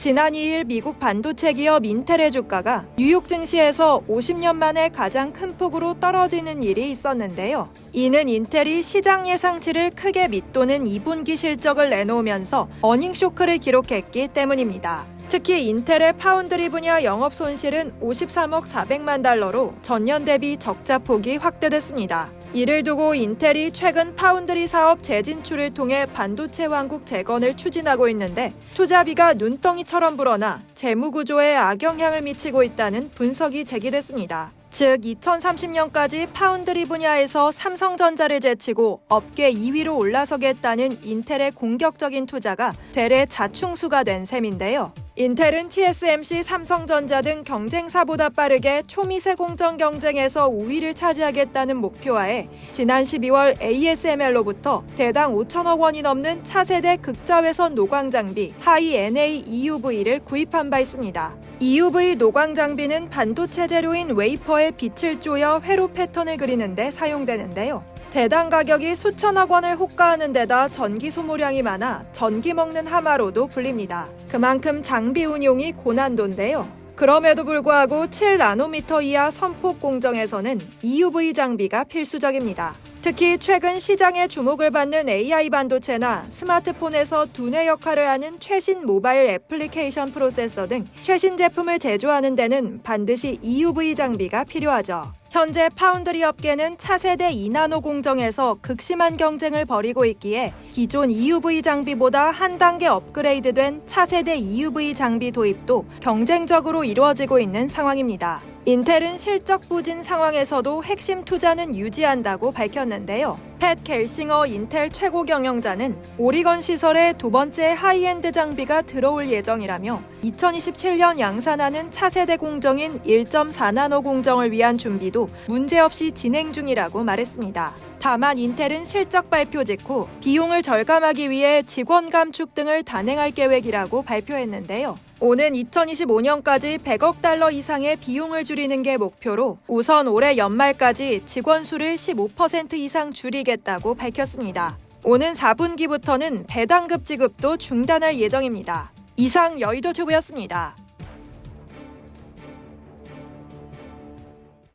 지난 2일 미국 반도체 기업 인텔의 주가가 뉴욕 증시에서 50년 만에 가장 큰 폭으로 떨어지는 일이 있었는데요. 이는 인텔이 시장 예상치를 크게 밑도는 2분기 실적을 내놓으면서 어닝 쇼크를 기록했기 때문입니다. 특히 인텔의 파운드리 분야 영업 손실은 53억 400만 달러로 전년 대비 적자 폭이 확대됐습니다. 이를 두고 인텔이 최근 파운드리 사업 재진출을 통해 반도체 왕국 재건을 추진하고 있는데 투자비가 눈덩이처럼 불어나 재무 구조에 악영향을 미치고 있다는 분석이 제기됐습니다. 즉 2030년까지 파운드리 분야에서 삼성전자를 제치고 업계 2위로 올라서겠다는 인텔의 공격적인 투자가 되레 자충수가 된 셈인데요. 인텔은 TSMC, 삼성전자 등 경쟁사보다 빠르게 초미세 공정 경쟁에서 우위를 차지하겠다는 목표하에 지난 12월 ASML로부터 대당 5천억 원이 넘는 차세대 극자외선 노광 장비 하이 NA EUV를 구입한 바 있습니다. EUV 노광 장비는 반도체 재료인 웨이퍼에 빛을 쪼여 회로 패턴을 그리는데 사용되는데요. 대당 가격이 수천억 원을 호가하는 데다 전기 소모량이 많아 전기 먹는 하마로도 불립니다. 그만큼 장비 운용이 고난도인데요. 그럼에도 불구하고 7나노미터 이하 선폭 공정에서는 EUV 장비가 필수적입니다. 특히 최근 시장에 주목을 받는 AI 반도체나 스마트폰에서 두뇌 역할을 하는 최신 모바일 애플리케이션 프로세서 등 최신 제품을 제조하는 데는 반드시 EUV 장비가 필요하죠. 현재 파운드리 업계는 차세대 2나노 공정에서 극심한 경쟁을 벌이고 있기에 기존 EUV 장비보다 한 단계 업그레이드된 차세대 EUV 장비 도입도 경쟁적으로 이루어지고 있는 상황입니다. 인텔은 실적 부진 상황에서도 핵심 투자는 유지한다고 밝혔는데요. 팻 겔싱어 인텔 최고 경영자는 오리건 시설에 두 번째 하이엔드 장비가 들어올 예정이라며 2027년 양산하는 차세대 공정인 1.4나노 공정을 위한 준비도 문제없이 진행 중이라고 말했습니다. 다만 인텔은 실적 발표 직후 비용을 절감하기 위해 직원 감축 등을 단행할 계획이라고 발표했는데요. 오는 2025년까지 100억 달러 이상의 비용을 줄이는 게 목표로 우선 올해 연말까지 직원 수를 15% 이상 줄이겠다고 밝혔습니다. 오는 4분기부터는 배당급 지급도 중단할 예정입니다. 이상 여의도 튜브였습니다.